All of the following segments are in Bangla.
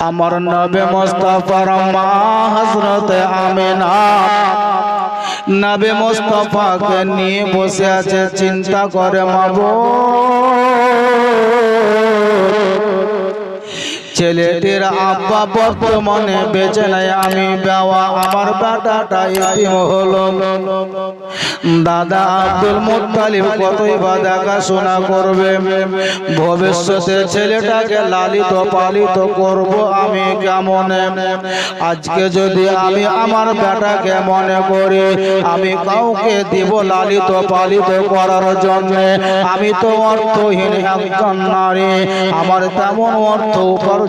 আমার নবে মোস্তফার মা হজরত আমিনা। নবে মোস্তফাকে নিয়ে বসে আছে চিন্তা করে মাবো ছেলেটির আব্বা বর্তমানে বেঁচে নাই। আমি বাবা আমার বেটাটা ইতিম হলো দাদা আব্দুল মুত্তালিব কতই বা দেখাশোনা করবে? ভবিষ্যতে ছেলেটাকে লালিত পালিত করব আমি কেমন? আজকে যদি আমি আমার বেটাকে মনে করি আমি কাউকে দিব লালিত পালিত করার জন্য। আমি তো অর্থহীন একজন নারী। আমার তেমন অর্থ উপার্জন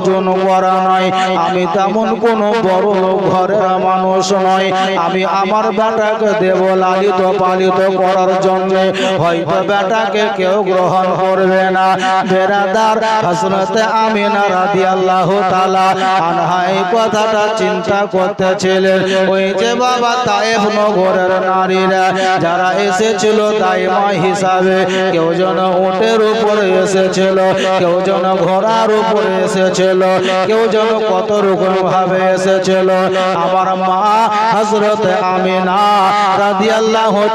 করা নয়। আমি তেমন কোন বড় লোক ঘরের মানুষ নয়। আমি আমার বেটাকে দেব লালিত পালিত করার জন্য হয়তো বেটাকে কেউ গ্রহণ করবে না। বেরাদার হসরতে আমিনা রাদি আল্লাহ তালা আনহা এই কথাটা চিন্তা করতেছিলেন। ওই যে বাবা তায়েব নগরের নারীরা যারা এসেছিল দাইমা হিসাবে, কেউ যেন উটের উপরে এসেছিল, কেউ যেন ঘোড়ার উপরে এসেছিল। কেউ যেন কত রকম ভাবে এসেছিল। আমার মা হজরত আমিনা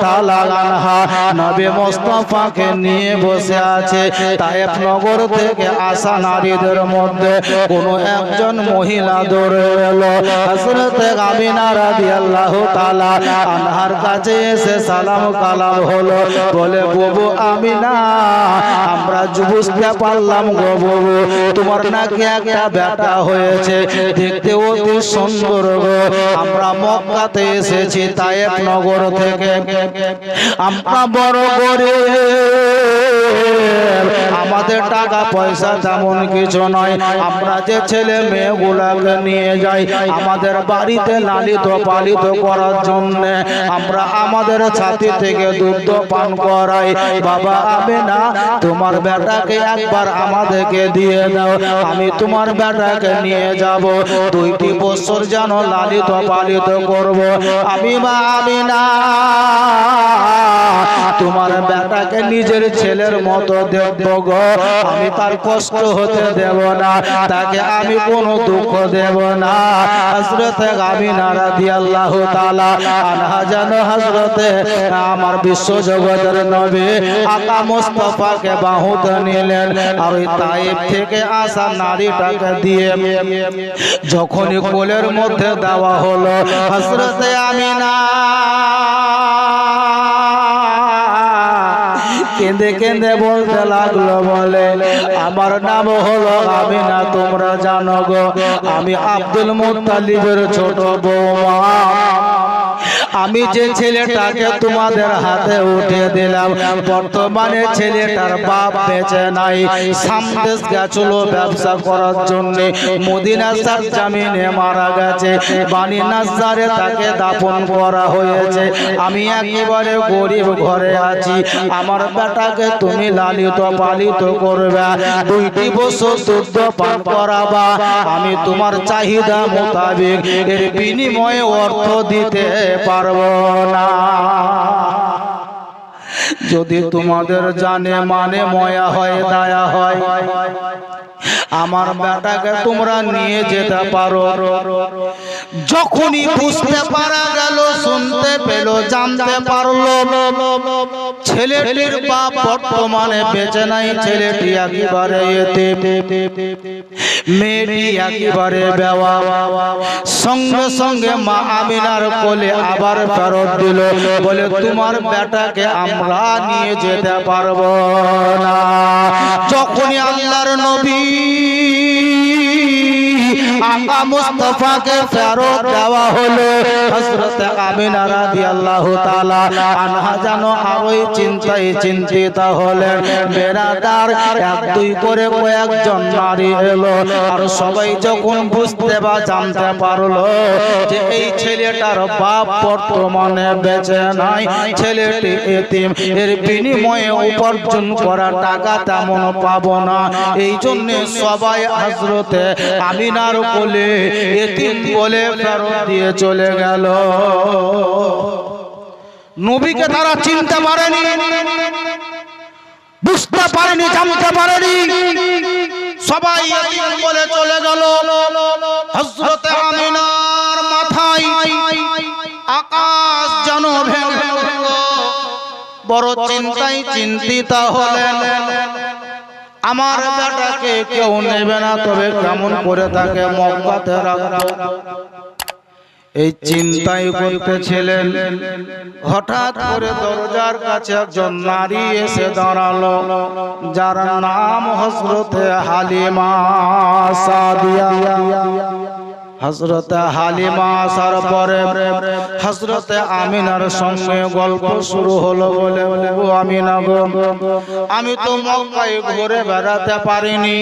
তাআলা আনহা নবী মুস্তাফাকে নিয়ে বসে আছে। তায়েব নগর থেকে আসা নারীদের মধ্যে কোন একজন মহিলা দৌড়ে এলো। হযরত আমিনা তাআলা আনহার কাছে এসে সালাম কালাম হলো। বলে, বাবু আমিনা, আমরা বুঝতে পারলাম গো বাবু। তোমার নাকি একটা বেটা হয়েছে। দেখতে অতি সুন্দর আমরা মক্কাতে এসেছি তায়েব নগর থেকে। আমরা বড় করে আমাদের টাকা পয়সা তেমন কিছু নয়। আমরা যে ছেলে মেয়েগুলাকে নিয়ে যাই, আমাদের বাড়িতে লালিত পালিত করার জন্য আমরা আমাদের ছাতি থেকে দুগ্ধ পান করাই। বাবা আমি না তোমার বেটাকে একবার আমাদেরকে দিয়ে দাও। আমি তোমার বেটাকে নিয়ে যাব। দুইটি বছর যেন লালিত পালিত করব। আমি মা আমি না তোমার বেটাকে নিজের ছেলের মতো দেখব গো। আমি তার কষ্ট হতে দেব না, তাকে আমি কোনো দুঃখ দেব না। হজরতে আমিনা রাদিয়াল্লাহু তাআলা আনহা যেন হজরতে আমার বিশ্ব জগতের নবী আকা মুস্তাফাকে বাহুতে নিলেন। আর ওই তাইব থেকে আসা নারীটাকে দিয়ে যখনই কোলের মধ্যে দেওয়া হলো হজরতে আমিনা কেঁদে কেঁদে বলতে লাগল, বলে, আমার নাম হলো আমি না তোমরা জানো গো, আমি আব্দুল মুত্তালিবের ছোট বৌমা। আমি যে ছেলেটাকে তোমাদের হাতে উঠে দিলাম বর্তমানে ছেলেটার বাপ বেঁচে নাই। সামদেশ গেছিল ব্যবসা করার জন্য। মদিনা সার জামিনে মারা গেছে। বানি নাজারে তাকে দাপন করা হয়েছে। আমি একেবারে গরিব ঘরে আছি। আমার বেটাকে তুমি লালিত পালিত করবে। দুইটি বছর দুধ পান করাবা। আমি তোমার চাহিদা মোতাবেক এর বিনিময়ে অর্থ দিতে পারব না। যদি তোমাদের জানে মানে ময়া হয় দায়া হয়। আমার বেটাকে তোমরা নিয়ে যেতে পারো। যখনই বুঝতে পারা গেল শুনতে পেল জানতে পারল। ছেলেটির বাপ বর্তমানে বেঁচে নাই ছেলেটি একেবারে এতে মেয়েটি একেবারে বেওয়া। সঙ্গে সঙ্গে মা আমিনার কোলে আবার ফেরত দিল। বলে তোমার বেটাকে আমরা নিয়ে যেতে পারব না। যখনই আল্লাহর নবী আকা মুস্তাফাকে ফেরত দেওয়া হলো হযরত আমিনা রাদিয়াল্লাহু তাআলা আনহা জানো আরোই চিন্তায় চিন্তিত হলেন। বেরাদার এক দুই করে কয়েকজন নারী এলো আর সবাই যখন বুঝতে বা জানতে পারল যে এই ছেলেটার বাপ বর্তমানে বেঁচে নাই, ছেলেটি এতিম, এর বিনিময়ে উপার্জন করা টাকা তেমন পাবো না। এই জন্য সবাই হজরতে আমিনার কোলে এতিম বলে ফেরত দিয়ে চলে গেল। নবীকে তারা চিনতে পারেনি। বুঝতে পারেনি জানতে পারেনি। সবাই এতিম বলে চলে গেল। হযরত আমিনার মাথায় আকাশ যেন ভেঙে বড় চিন্তায় চিন্তিত হলেন। আমার বেটাকে কেউ নেবে না তবে কেমন করে তাকে মক্কাতে রাখব? এই চিন্তাই করতেছিলেন। হঠাৎ করে দরজার কাছে একজন নারী এসে দাঁড়াল যার নাম হজরতে হালিমা সাদিয়া। হজরতে হালিমা আসার পরে হজরতে আমিনার সঙ্গে গল্প শুরু হলো বলে ও আমিনা গো। আমি তো মক্কায় ঘুরে বেড়াতে পারিনি।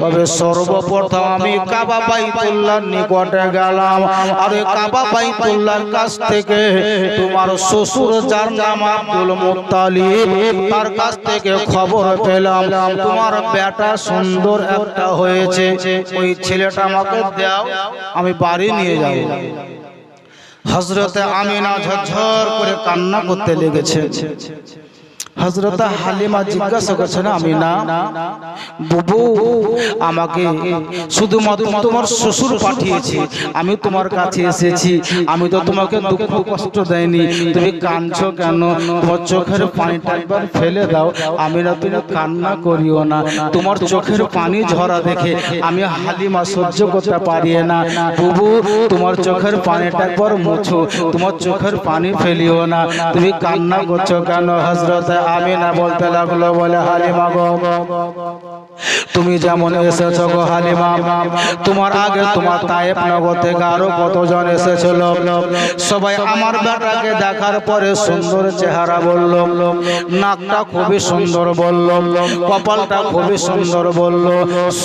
তবে সর্বপ্রথম আমি কাবা বাইতুল্লাহর নিকটে গেলাম। আর ওই কাবা বাইতুল্লাহর কাছ থেকে তোমার শ্বশুর যার নাম আব্দুল মুত্তালিব তার কাছ থেকে খবর পেলাম। তোমার বেটা সুন্দর একটা হয়েছে। ওই ছেলেটা আমাকে দাও আমি বাড়ি নিয়ে যাব। হজরতে আমিনা ঝরঝর করে কান্না করতে লেগেছে। হজরত হালিমা জিজ্ঞাসা করছেন আমি না বুবু আমাকে শুধুমাত্র তোমার শ্বশুর পাঠিয়েছে আমি তোমার কাছে এসেছি আমি তো তোমাকে দুঃখ কষ্ট দেয়নি তুমি কাঁদছো কেন? তোমার চোখের পানিটা একবার ফেলে দাও আমি না তুমি কান্না করিও না তোমার চোখের পানি ঝরা দেখে আমি হালিমা সহ্য করতে পারি না। বুবু তোমার চোখের পানিটা একবার মুছো তোমার চোখের পানি ফেলিও না তুমি কান্না করছ কেন হজরত আমি না বলতে লাগল বলে হালিমা গো। তুমি যেমন এসেছ গো হালিমা, তোমার আগে তোমার তায়েব নগর থেকে আরও কতজন এসেছিল? সবাই আমার বেটাকে দেখার পরে সুন্দর চেহারা বলল, নাকটা খুবই সুন্দর বলল, কপালটা খুবই সুন্দর বলল,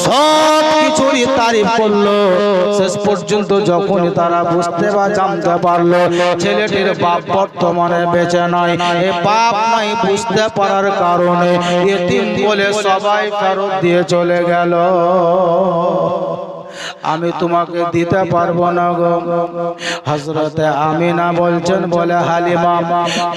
সব কিছুরই তারিফ করল। শেষ পর্যন্ত যখনই তারা বুঝতে বা জানতে পারল, ছেলেটির বাপ বর্তমানে বেঁচে নয়, এ বাপ নাই, বুঝতে পারার কারণে এতিম বলে সবাই ফেরত দিয়ে চলে গেল। আমি তোমাকে দিতে পারব না গো। হজরতে আমিনা বলছেন, বলে, হালিমা,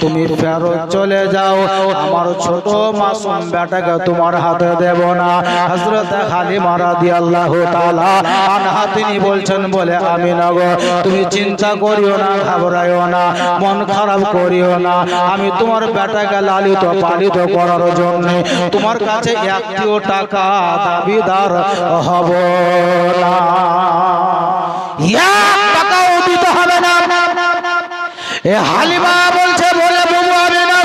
তুমি ফেরত চলে যাও। আমার ছোট মাসুম বেটাকে তোমার হাতে দেব না। হজরতে হালিমা রাদিয়াল্লাহু তাআলা আনহা তিনি বলছেন, বলে, আমিনা গো, তুমি চিন্তা করিও না, ঘাবড়াইও না, মন খারাপ করিও না। আমি তোমার বেটাকে লালিত, পালিত করার জন্য তোমার কাছে একটিও টাকা দাবিদার হব না। এ হালিমা বলছে, বলে, বাবু আমি না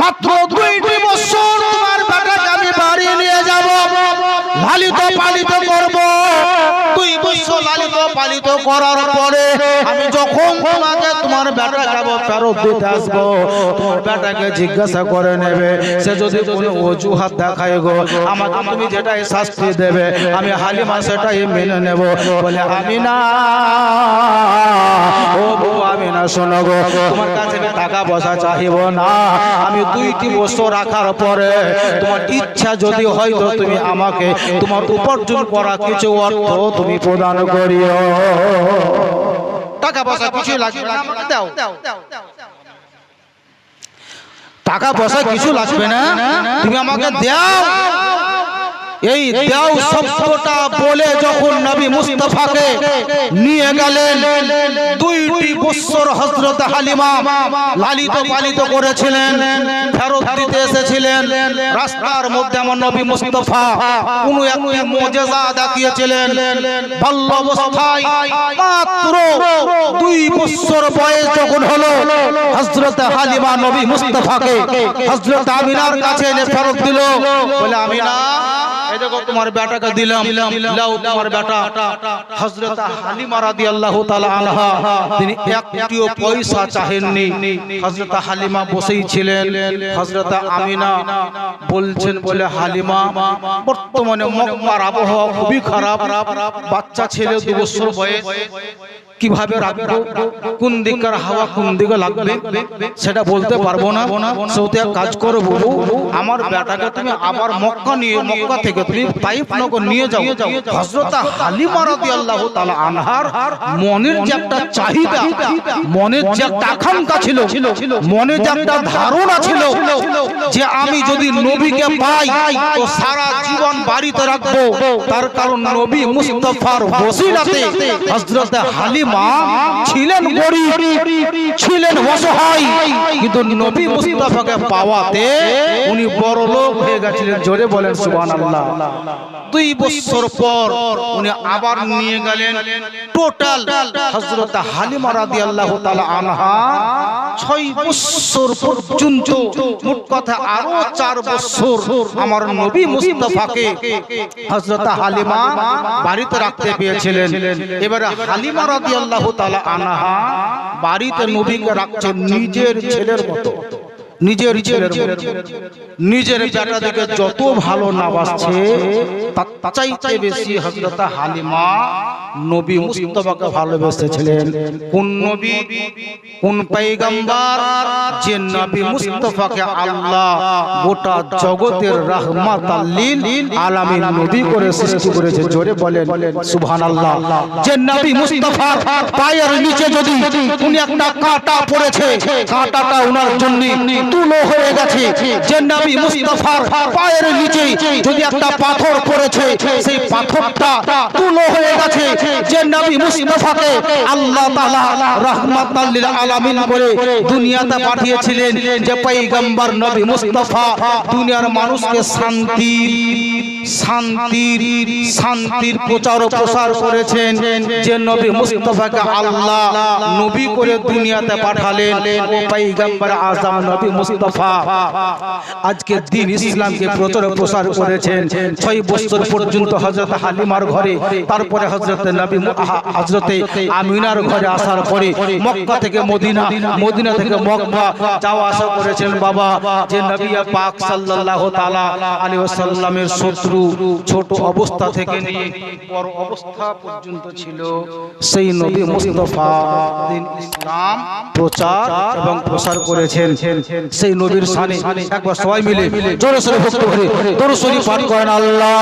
মাত্র দুইটি বছর তোমার বাড়ি নিয়ে যাব। লালিত পালিত করব। দুই বছর লালিত পালিত করার পরে আমি যখন তোমাকে, তোমার বেটা যাব, ফেরত দিতে আসব, তোমার বেটাকে জিজ্ঞাসা করে নেবে। সে যদি কোনো অজুহাত দেখায় গো, আমাকে তুমি যেটাই শাস্তি দেবে, আমি হালিমা সেটাই মেনে নেব। বলে আমি না ও বউ আমি না শোনো গো, তোমার কাছে টাকা পয়সা চাহিব না। আমি দুইটি বছর রাখার পরে তোমার ইচ্ছা যদি হয় তো তুমি আমাকে, তোমার উপার্জন করা কিছু অর্থ তুমি প্রদান করিও। টাকা পয়সা কিছু লাগবে না আমাকে দাও। টাকা পয়সা কিছু লাগবে না তুমি আমাকে দাও। এই দেও শব্দটা বলে যখন নবী মুস্তাফাকে নিয়ে গেলেন, দুইটি বছর হযরত হালিমা লালিত পালিত করেছিলেন, ফেরত দিতে এসেছিলেন, রাস্তার মধ্যে আমার নবী মুস্তাফা কোন একটি মুজিজা দেখিয়েছিলেন। বাল্য অবস্থায় মাত্র দুই বছর বয়স যখন হলো, হযরত হালিমা নবী মুস্তফাকে হযরত আমিনার কাছে এনে ফেরত দিল। বলে, আমিনা তোমার বেটাকে দিলাম। তোমার বেটা। হালিমা আনহা, তিনি একটিও পয়সা চাহেননি। হালিমা বসেই ছিলেন। আমিনা বলছেন, বলে, হালিমা, বর্তমানে মক্কার আবহাওয়া খুবই খারাপ। বাচ্চা ছেলে বয়স। কীভাবে রাখব? কোন দিককার হাওয়া কোন দিকে লাগবে? সেটা বলতে পারব না। কাজ করো বাবু আমার বেটাকে তুমি আবার মক্কা নিয়ে, মক্কা থেকে আমি যদি নবীকে পাই, তো সারা জীবন বাড়িতে রাখব। তার কারণ নবী মুস্তাফার হালিমা ছিলেন ছিলেন কিন্তু নবী মুস্তাফাকে পাওয়াতে উনি বড় লোক হয়ে গেছিলেন। জোরে বলেন সুবহানাল্লাহ। দুই বছর পর উনি আবার নিয়ে গেলেন টোটাল হযরত হালিমা রাদিয়াল্লাহু তাআলা আনহা। ছয় বছর পর্যন্ত, মোট কথা আরও চার বছর আমার নবী মুস্তাফাকে হযরত হালিমা বাড়িতে রাখতে পেয়েছিলেন। এবারে হালিমা রাদিয়াল্লাহু তাআলা আনহা বাড়িতে নবীকে রাখছেন নিজের ছেলের মতো। নিজের নিজের বেটা দিকে যত ভালো না বাসছে আল্লাহ জোরে বলেন যে নবী মুস্তাফার পায়ের নিচে যদি একটা কাঁটা পড়েছে, কাঁটাটা ওনার জন্য তুলো হয়ে গেছে। যে নবী মুস্তাফার পায়ের নিচে যদি একটা পাথর পড়েছে, সেই পাথরটা তুলো হয়ে গেছে। যে নবী মুস্তাফাকে আল্লাহ তাআলা রাহমাতাল লিল আলামিন করে দুনিয়াতে পাঠিয়েছিলেন, যে পয়গম্বর নবী মুস্তাফা দুনিয়ার মানুষকে শান্তি শান্তির শান্তির প্রচার ও প্রসার করেছেন। যে নবী মুস্তাফাকে আল্লাহ নবী করে দুনিয়াতে পাঠালেন, ও পয়গম্বর আজম নবী মুস্তাফা। আজকে দিন ইসলামকে প্রচার প্রসার করেছেন। ছয় বছর পর্যন্ত হযরত হালিমার ঘরে তারপরে হযরত নবী হযরতে আমিনার ঘরে আসার পরে মক্কা থেকে মদিনা মদিনা থেকে মক্কা যাওয়া আসা করেছেন বাবা যে নবী পাক সাল্লাল্লাহু তাআলা আলাইহি ওয়াসাল্লামের শত্রু ছোট অবস্থা থেকে নিয়ে বড় অবস্থা পর্যন্ত ছিল সেই নবী মুস্তাফা দিন ইসলাম প্রচার এবং প্রসার করেছেন। সেই নবীর সানে একবার সবাই মিলে জোরে সোরে ভক্ত করে দরুদ শরীফ পাঠ করেন আল্লাহ।